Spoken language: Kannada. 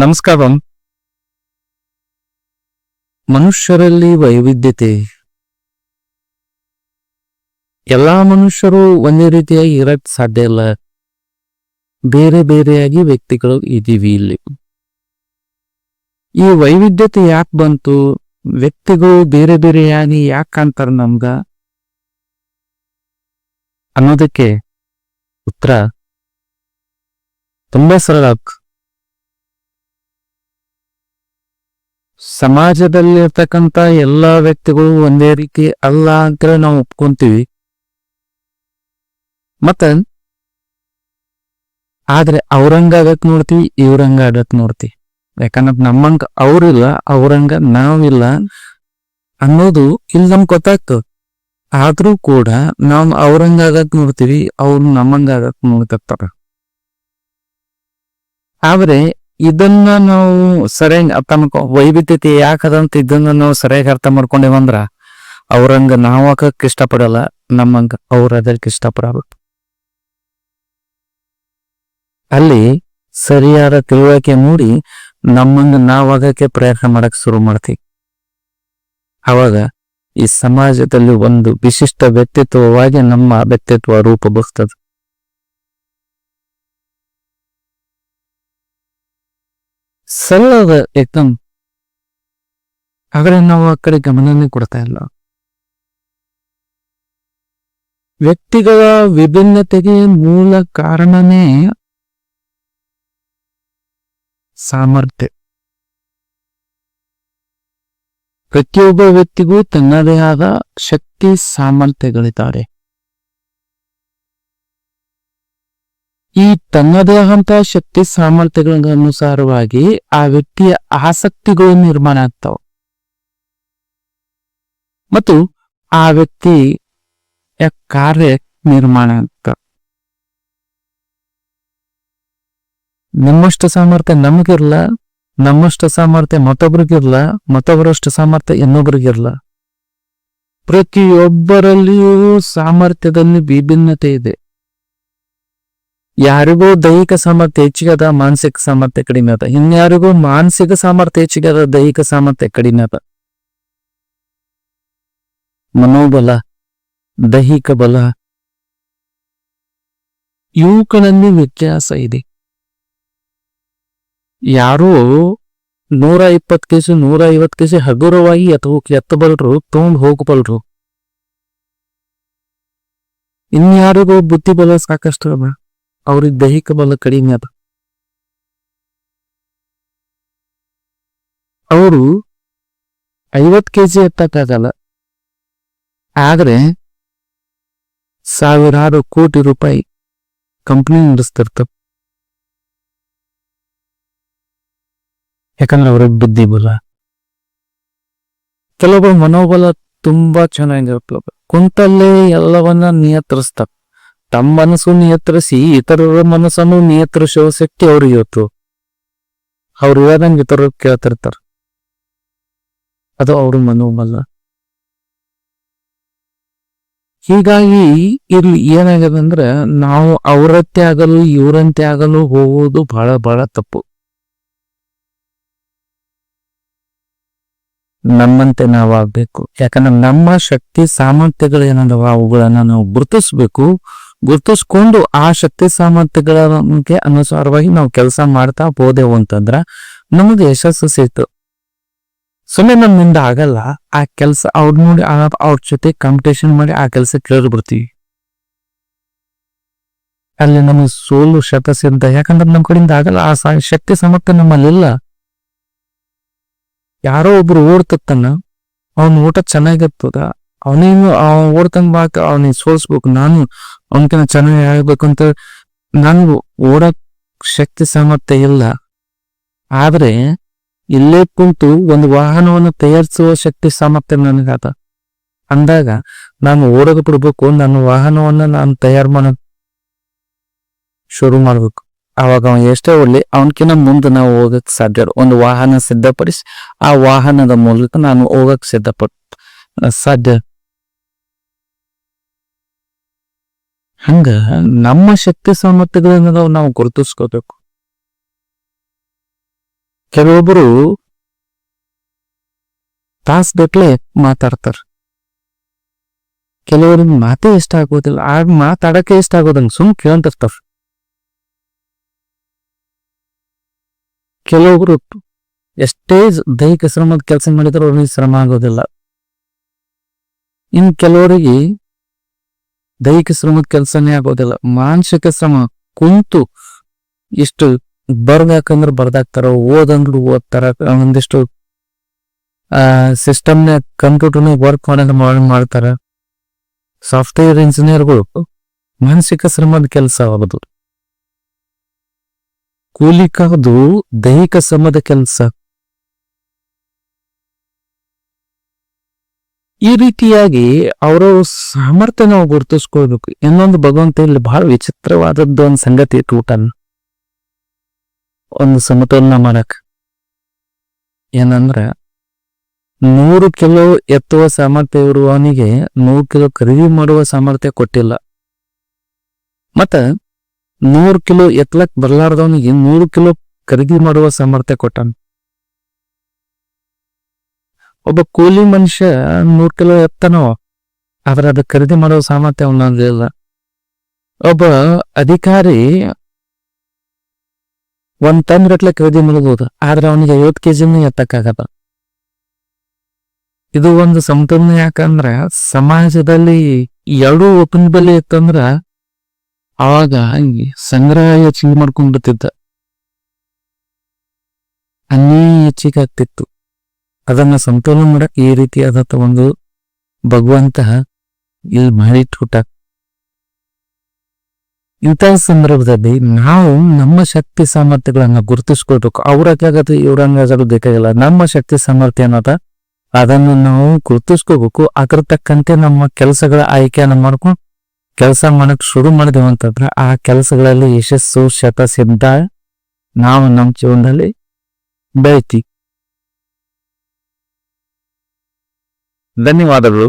ನಮಸ್ಕಾರ. ಮನುಷ್ಯರಲ್ಲಿ ವೈವಿಧ್ಯತೆ. ಎಲ್ಲಾ ಮನುಷ್ಯರು ಒಂದೇ ರೀತಿಯಾಗಿ ಇರಕ್ ಸಾಧ್ಯ ಇಲ್ಲ. ಬೇರೆ ಬೇರೆಯಾಗಿ ವ್ಯಕ್ತಿಗಳು ಇದ್ದೀವಿ ಇಲ್ಲಿ. ಈ ವೈವಿಧ್ಯತೆ ಯಾಕೆ ಬಂತು? ವ್ಯಕ್ತಿಗಳು ಬೇರೆ ಬೇರೆಯಾಗಿ ಯಾಕೆ ಕಾಣ್ತಾರೆ ನಮ್ಗ? ಅನ್ನೋದಕ್ಕೆ ಉತ್ತರ. ತುಂಬಾ ಸರಳ ಸಮಾಜದಲ್ಲಿರ್ತಕ್ಕಂಥ ಎಲ್ಲಾ ವ್ಯಕ್ತಿಗಳು ಒಂದೇ ರೀತಿ ಅಲ್ಲ ಅಂತ ನಾವು ಒಪ್ಕೊಂತೀವಿ. ಮತ್ತ ಆದ್ರೆ ಅವ್ರಂಗ ಆಗಕ್ ನೋಡ್ತಿವಿ, ಇವ್ರಂಗ ಆಗತ್ ನೋಡ್ತಿವಿ. ಯಾಕಂದ್ರೆ ನಮ್ಮಂಗ ಅವ್ರಿಲ್ಲ ಅವ್ರಂಗ ನಾವಿಲ್ಲ ಅನ್ನೋದು ಇಲ್ಲಿ ನಮ್ಗೆ ಗೊತ್ತಾಗ್ತದೆ. ಆದ್ರೂ ಕೂಡ ನಾವು ಅವ್ರಂಗ ಆಗಕ್ ನೋಡ್ತೀವಿ, ಅವ್ರು ನಮ್ಮಂಗ ಆಗಕ್ ನೋಡ್ತಿರ್ತಾರ. ಆದ್ರೆ ಇದನ್ನ ನಾವು ಸರಿಯಾಗಿ ಅರ್ಥ ಮಾಡ್ಕೊ, ವೈವಿಧ್ಯತೆ ಯಾಕದಂತ ಇದನ್ನ ನಾವು ಸರಿಯಾಗಿ ಅರ್ಥ ಮಾಡ್ಕೊಂಡೇವಂದ್ರ ಅವ್ರಂಗ ನಾವು ಹಾಕಕ್ ಇಷ್ಟಪಡಲ್ಲ, ನಮ್ಮಂಗ ಅವ್ರ ಅದಕ್ಕೆ ಇಷ್ಟಪಡಬೇಕು. ಅಲ್ಲಿ ಸರಿಯಾದ ತಿಳುವಳಿಕೆ ಮೂಡಿ ನಮ್ಮಂಗ ನಾವಾಗಕ್ಕೆ ಪ್ರಯತ್ನ ಮಾಡಕ್ ಶುರು ಮಾಡ್ತೀವಿ. ಅವಾಗ ಈ ಸಮಾಜದಲ್ಲಿ ಒಂದು ವಿಶಿಷ್ಟ ವ್ಯಕ್ತಿತ್ವವಾಗಿ ನಮ್ಮ ವ್ಯಕ್ತಿತ್ವ ರೂಪ ಸರಳದ ಏಕಂ ಆದರೆ ನಾವು ಆ ಕಡೆ ಗಮನನೇ ಕೊಡ್ತಾ ಇಲ್ಲ. ವ್ಯಕ್ತಿಗಳ ವಿಭಿನ್ನತೆಗೆ ಮೂಲ ಕಾರಣನೇ ಸಾಮರ್ಥ್ಯ. ಪ್ರತಿಯೊಬ್ಬ ವ್ಯಕ್ತಿಗೂ ತನ್ನದೇ ಆದ ಶಕ್ತಿ ಸಾಮರ್ಥ್ಯಗಳಿದ್ದಾರೆ. ಈ ತನ್ನದೇ ಆದಂತಹ ಶಕ್ತಿ ಸಾಮರ್ಥ್ಯಗಳ ಅನುಸಾರವಾಗಿ ಆ ವ್ಯಕ್ತಿಯ ಆಸಕ್ತಿಗಳು ನಿರ್ಮಾಣ ಆಗ್ತಾವ. ಮತ್ತು ಆ ವ್ಯಕ್ತಿ ಕಾರ್ಯ ನಿರ್ಮಾಣ ಆಗ್ತಾವ. ನಿಮ್ಮಷ್ಟು ಸಾಮರ್ಥ್ಯ ನಮಗಿರ್ಲ, ನಮ್ಮಷ್ಟು ಸಾಮರ್ಥ್ಯ ಮತ್ತೊಬ್ರಿಗಿರ್ಲ ಮತ್ತೊಬ್ಬರಷ್ಟು ಸಾಮರ್ಥ್ಯ ಇನ್ನೊಬ್ರಿಗಿರ್ಲ. ಪ್ರತಿಯೊಬ್ಬರಲ್ಲಿಯೂ ಸಾಮರ್ಥ್ಯದಲ್ಲಿ ವಿಭಿನ್ನತೆ ಇದೆ. ಯಾರಿಗೂ ದೈಹಿಕ ಸಾಮರ್ಥ್ಯ ಹೆಚ್ಚಿಗದ ಮಾನಸಿಕ ಸಾಮರ್ಥ್ಯ ಕಡಿಮೆ ಅದ ಇನ್ಯಾರಿಗೂ ಮಾನಸಿಕ ಸಾಮರ್ಥ್ಯ ಹೆಚ್ಚಿಗದ ದೈಹಿಕ ಸಾಮರ್ಥ್ಯ ಕಡಿಮೆ ಅದ ಮನೋಬಲ, ದೈಹಿಕ ಬಲ, ಇವುಗಳಲ್ಲಿ ವ್ಯತ್ಯಾಸ ಇದೆ. ಯಾರು ನೂರ ಇಪ್ಪತ್ತು ಕೆಜಿ, ನೂರ ಐವತ್ತು ಕೆಜಿ ಹಗುರವಾಗಿ ಅಥವಾ ಎತ್ತಬಲ್ರು ತಗೊಂಡ್ ಹೋಗಬಲ್ರು. ಇನ್ಯಾರಿಗೂ ಬುದ್ಧಿಬಲ ಸಾಕಷ್ಟು ಅದ. ಅವ್ರಿಗೆ ದೈಹಿಕ ಬಲ ಕಡಿಮೆ ಅದ ಅವರು ಐವತ್ ಕೆಜಿ ಎತ್ತಕ್ಕಾಗಲ್ಲ. ಆದ್ರೆ ಸಾವಿರಾರು ಕೋಟಿ ರೂಪಾಯಿ ಕಂಪ್ನಿ ನಡೆಸ್ತಿರ್ತಾರ. ಯಾಕಂದ್ರೆ ಅವ್ರಿಗೆ ಬುದ್ಧಿ ಬಲ. ಕೆಲವೊಬ್ಬರ ಮನೋಬಲ ತುಂಬಾ ಚೆನ್ನಾಗಿರ್ತದೆ ಕುಂತಲ್ಲೇ ಎಲ್ಲವನ್ನ ನಿಯಂತ್ರಿಸ್ತಾರ. ತಮ್ಮ ಮನಸ್ಸು ನಿಯಂತ್ರಿಸಿ ಇತರರ ಮನಸ್ಸನ್ನು ನಿಯಂತ್ರಿಸುವ ಶಕ್ತಿ ಅವ್ರಿಗೆ ಇವತ್ತು. ಅವ್ರು ಹೇಳ್ದಂಗೆ ಇತರರು ಕೇಳ್ತಿರ್ತಾರ. ಅದು ಅವ್ರ ಮನೋಬಲ. ಹೀಗಾಗಿ ಇಲ್ಲಿ ಏನಾಗಿದೆ ಅಂದ್ರೆ ನಾವು ಅವರಂತೆ ಆಗಲು ಇವರಂತೆ ಆಗಲು ಹೋಗುವುದು ಬಹಳ ಬಹಳ ತಪ್ಪು. ನಮ್ಮಂತೆ ನಾವಾಗಬೇಕು ಯಾಕಂದ್ರೆ ನಮ್ಮ ಶಕ್ತಿ ಸಾಮರ್ಥ್ಯಗಳು ಏನದವ ಅವುಗಳನ್ನ ನಾವು ಗುರುತಿಸ್ಬೇಕು. ಗುರುತಿಸ್ಕೊಂಡು ಆ ಶಕ್ತಿ ಸಾಮರ್ಥ್ಯಗಳಿಗೆ ಅನುಸಾರವಾಗಿ ನಾವು ಕೆಲಸ ಮಾಡ್ತಾ ಹೋದೆವು ಅಂತಂದ್ರ ನಮಗೆ ಯಶಸ್ಸು ಸಿಕ್ತು ಸುಮ್ಮನೆ ನಮ್ಮಿಂದ ಆಗಲ್ಲ, ಆ ಕೆಲಸ ಅವ್ರ ನೋಡಿ ಅವ್ರ ಜೊತೆ ಕಾಂಪಿಟೇಷನ್ ಮಾಡಿ ಆ ಕೆಲಸ ಕೇಳಿ ಬಿಡ್ತೀವಿ. ಅಲ್ಲಿ ನಮಗೆ ಸೋಲು ಶತಸಿದ್ಧ ಯಾಕಂದ್ರೆ ನಮ್ಮ ಕಡೆಯಿಂದ ಆಗಲ್ಲ, ಆ ಶಕ್ತಿ ಸಾಮರ್ಥ್ಯ ನಮ್ಮಲ್ಲಿಲ್ಲ. ಯಾರೋ ಒಬ್ರು ಓಡ್ತತ್ತಾನ ಅವ್ನ ಊಟ ಚೆನ್ನಾಗಿರ್ತದ ಅವನಿಗೂ ಅವ್ ಓಡ್ತಂಗ್ ಬಾಕ ಅವನಿಗೆ ಸೋಲ್ಸ್ಬೇಕು. ನಾನು ಅವನಕಿನ ಚೆನ್ನಾಗಿ ಆಗ್ಬೇಕು ಅಂತ ನನಗೂ ಓಡಕ್ ಶಕ್ತಿ ಸಾಮರ್ಥ್ಯ ಇಲ್ಲ. ಆದ್ರೆ ಇಲ್ಲೇ ಕುಂತು ಒಂದು ವಾಹನವನ್ನು ತಯಾರಿಸುವ ಶಕ್ತಿ ಸಾಮರ್ಥ್ಯ ನನಗಾದ. ಅಂದಾಗ ನಾನು ಓಡೋದು ಬಿಡ್ಬೇಕು, ನನ್ನ ವಾಹನವನ್ನ ನಾನು ತಯಾರು ಮಾಡ ಶುರು ಮಾಡ್ಬೇಕು. ಅವಾಗ ಅವ ಎಷ್ಟೇ ಒಳ್ಳೆ ಅವನಕಿನ ಮುಂದೆ ನಾವು ಹೋಗಕ್ ಸಾಧ್ಯ ಒಂದು ವಾಹನ ಸಿದ್ಧಪಡಿಸಿ ಆ ವಾಹನದ ಮೂಲಕ ನಾನು ಹೋಗಕ್ ಸಿದ್ಧಪಟ್ ಸಾಧ್ಯ ಹಂಗ? ನಮ್ಮ ಶಕ್ತಿ ಸಾಮರ್ಥ್ಯಗಳನ್ನ ನಾವು ಗುರುತಿಸ್ಕೋಬೇಕು. ಕೆಲವೊಬ್ಬರು ತಾಸ್ಗಟ್ಲೆ ಮಾತಾಡ್ತಾರ. ಕೆಲವರಿಗೆ ಮಾತೇ ಇಷ್ಟ ಆಗೋದಿಲ್ಲ. ಆ ಮಾತಾಡಕ್ಕೆ ಇಷ್ಟ ಆಗೋದಂಗ ಸುಮ್ ಕೇಳ್ತಿರ್ತಾರ. ಕೆಲವೊಬ್ರು ಎಷ್ಟೇ ದೈಹಿಕ ಶ್ರಮದ ಕೆಲಸ ಮಾಡಿದ್ರು ಅವ್ರಿಗೆ ಶ್ರಮ ಆಗೋದಿಲ್ಲ. ಇನ್ ಕೆಲವರಿಗೆ ದೈಹಿಕ ಶ್ರಮದ ಕೆಲಸನೇ ಆಗೋದಿಲ್ಲ. ಮಾನಸಿಕ ಶ್ರಮ ಕುಂತು ಇಷ್ಟು ಬರ್ದಾಕಂದ್ರ ಬರ್ದಾಕ್ತಾರ ಓದಂದ್ರು ಓದ್ತಾರ, ಒಂದಿಷ್ಟು, ಆ ಸಿಸ್ಟಮ್ನ ಕಂಪ್ಯೂಟರ್ನ ವರ್ಕ್ ಮಾಡೋದು ಮಾಡ್ತಾರ. ಸಾಫ್ಟ್ವೇರ್ ಇಂಜಿನಿಯರ್ಗಳು ಮಾನಸಿಕ ಶ್ರಮದ ಕೆಲಸ ಆಗೋದು. ಕೂಲಿಕಾದು ದೈಹಿಕ ಶ್ರಮದ ಕೆಲಸ ಈ ರೀತಿಯಾಗಿ ಅವರ ಸಾಮರ್ಥ್ಯ ನಾವು ಗುರುತಿಸ್ಕೊಳ್ಬೇಕು ಇನ್ನೊಂದು ಭಗವಂತ ಇಲ್ಲಿ ಬಹಳ ವಿಚಿತ್ರವಾದದ್ದು ಒಂದು ಸಂಗತಿ ಇತ್ತು ಊಟ ಒಂದು ಸಮತೋಲನ ಮಾಡಕ್ ಏನಂದ್ರ ನೂರು ಕಿಲೋ ಎತ್ತುವ ಸಾಮರ್ಥ್ಯ ಇರುವವನಿಗೆ ನೂರು ಕಿಲೋ ಖರೀದಿ ಮಾಡುವ ಸಾಮರ್ಥ್ಯ ಕೊಟ್ಟಿಲ್ಲ. ಮತ್ತ ನೂರು ಕಿಲೋ ಎತ್ತಲಕ್ ಬರ್ಲಾರ್ದವನಿಗೆ ನೂರು ಕಿಲೋ ಖರೀದಿ ಮಾಡುವ ಸಾಮರ್ಥ್ಯ ಕೊಟ್ಟಾನ. ಒಬ್ಬ ಕೂಲಿ ಮನುಷ್ಯ ನೂರು ಕಿಲೋ ಎತ್ತನೋ, ಆದ್ರೆ ಅದು ಖರೀದಿ ಮಾಡೋ ಸಾಮರ್ಥ್ಯ ಅವನದಿಲ್ಲ ಒಬ್ಬ ಅಧಿಕಾರಿ ಒಂದ್ ಟನ್ ಗಟ್ಲೆ ಖರೀದಿ ಮಾಡಬಹುದು ಆದ್ರೆ ಅವನಿಗೆ ಐವತ್ತು ಕೆಜಿನೂ ಎತ್ತಕ್ಕಾಗಲ್ಲ. ಇದು ಒಂದು ಸಮತೋಲನ ಯಾಕಂದ್ರ ಸಮಾಜದಲ್ಲಿ ಎರಡೂ ಒಪ್ಪನ ಬೆಲೆ ಇತ್ತಂದ್ರ ಅವಾಗ ಸಂಗ್ರಹ ಹೆಚ್ಚಿಗೆ ಮಾಡ್ಕೊಂಡ್ಬಿಡ್ತಿದ್ದ ಅನ್ನೇ ಹೆಚ್ಚಿಗೆ ಆಗ್ತಿತ್ತು. ಅದನ್ನ ಸಮತೋಲನ ಮಾಡಕ್ ಈ ರೀತಿಯಾದಂತ ಒಂದು ಭಗವಂತ ಇಲ್ಲಿ ಮಾಡಿಟ್ಬಿಟ್ಟ ಇಂತಹ ಸಂದರ್ಭದಲ್ಲಿ ನಾವು ನಮ್ಮ ಶಕ್ತಿ ಸಾಮರ್ಥ್ಯಗಳನ್ನ ಗುರುತಿಸ್ಕೊಳ್ಬೇಕು. ಅವ್ರಂಗಾಗದು ಇವ್ರಂಗಾಗದು ಬೇಕಾಗಿಲ್ಲ. ನಮ್ಮ ಶಕ್ತಿ ಸಾಮರ್ಥ್ಯ ಅನ್ನೋದ ಅದನ್ನು ನಾವು ಗುರುತಿಸ್ಕೋಬೇಕು ಅದ್ರ ತಕ್ಕಂತೆ ನಮ್ಮ ಕೆಲಸಗಳ ಆಯ್ಕೆಯನ್ನ ಮಾಡ್ಕೊಂಡು ಕೆಲಸ ಮಾಡಕ್ ಶುರು ಮಾಡಿದೆವು ಅಂತಂದ್ರೆ ಆ ಕೆಲಸಗಳಲ್ಲಿ ಯಶಸ್ಸು ಶತ ಸಿದ್ಧ ನಾವು ನಮ್ಮ ಜೀವನದಲ್ಲಿ ಬೆಳಿತೀವಿ. ధన్యవాదాలు